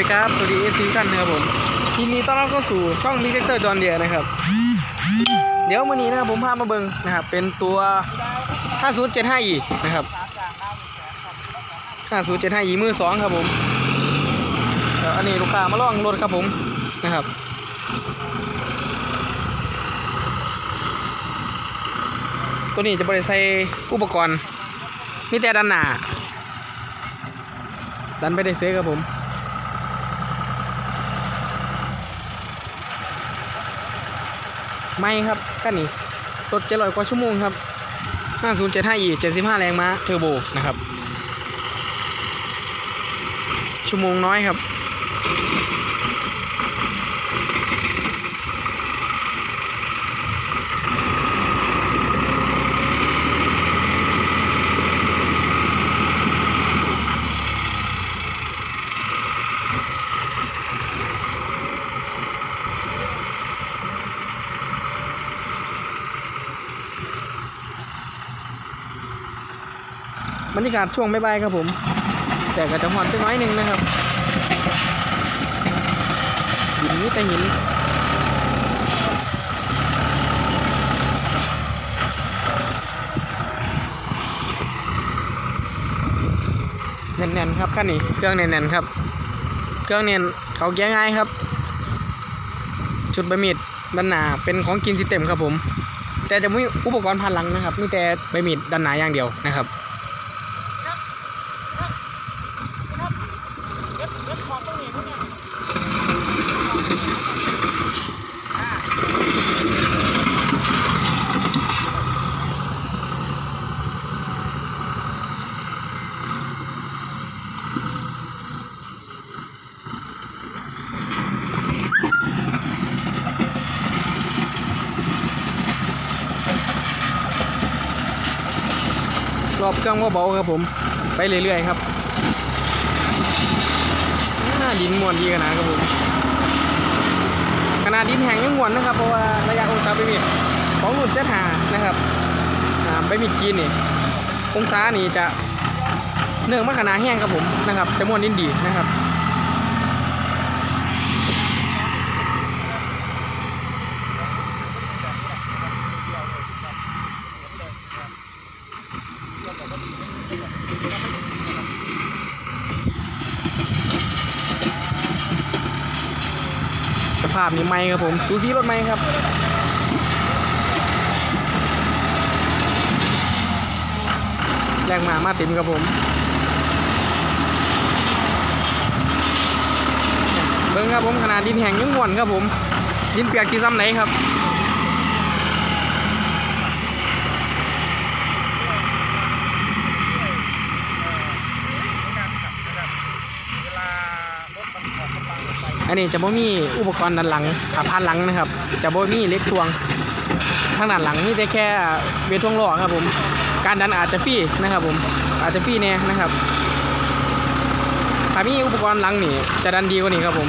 ดีครับ สวัสดีเอฟซีท่านนะครับผมทีนี้ต้อนรับเข้าสู่ช่องมิกเตอร์จอนเดียนะครับ เดี๋ยววันนี้นะครับผมพามาเบิงนะครับเป็นตัว 5075e นะครับ 5075e มือสองครับผมเดี๋ยวอันนี้ลูกค้ามาล่องรถครับผมนะครับตัวนี้จะบริใส่อุปกรณ์มีแต่ด้านหน้าดันไปได้เซครับผม ไม่ครับกันนี่รถเจ็ดร้อยกว่าชั่วโมงครับ 5075e 75แรงม้าเทอร์โบนะครับ ชั่วโมงน้อยครับ บรรยากาศช่วงบ่ายๆครับผม แต่ก็จะหอนไปน้อยนึงนะครับหินนี่แต่หินแน่นๆครับคันนี้เครื่องแน่นๆครับ เครื่องเน่นเขาแก้ง่ายครับ ชุดใบมีดด้านหน้าเป็นของกินซิเต็มครับผม แต่จะไม่อุปกรณ์พันหลังนะครับมีแต่ใบมีดด้านหน้าอย่างเดียวนะครับ รอบเครื่องก็เบาครับผม ไปเรื่อยๆครับอ่าดินมวนดีขนาดครับผมขนาดดินแห้งยังมวนนะครับ เพราะว่าระยะองศาไปมิดของรุ่นเจ็ดหานะครับไปมิดกินนี่องศานี่จะเนื่องมาขนาดแห้งครับผมนะครับจะมวนดินดีนะครับ สภาพนี้ไม่ครับผมซูซีรถไม่ครับแรงมามาเต็มครับผมเบิ้งครับผมขนาดดินแห้งยังม่วนครับผม ดินเปียกกี่ซ้ำไหนครับ อันนี้จะบ่มีอุปกรณ์ด้านหลังขับผ่านหลังนะครับ จะบ่มีเล็กทวงทางด้านหลังมีแต่แค่เบทวงล้อครับผมการดันอาจจะฟรีนะครับผมอาจจะฟรีแน่นะครับถ้ามีอุปกรณ์หลังนี่จะดันดีกว่านี้ครับผม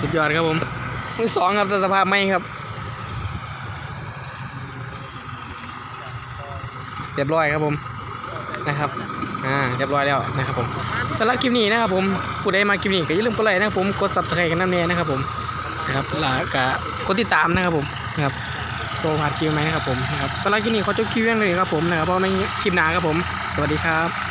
สุดยอดครับผมมือสองครับสภาพไม่ครับ เรียบร้อยครับผมนะครับอ่าเรียบร้อยแล้วนะครับผมสำหรับคลิปนี้นะครับผมผู้ใดมาคลิปนี้ก็อย่าลืมกดไลค์นะครับผมกด subscribe กันน้ำเนยนะครับผมนะครับแล้วก็กดติดตามนะครับผมนะครับโปรพาดคลิปไหมนะครับผมนะครับสำหรับคลิปนี้ขอจบคลิปเพียงเลยครับผมนะครับเพราะในคลิปหนาครับผม สวัสดีครับ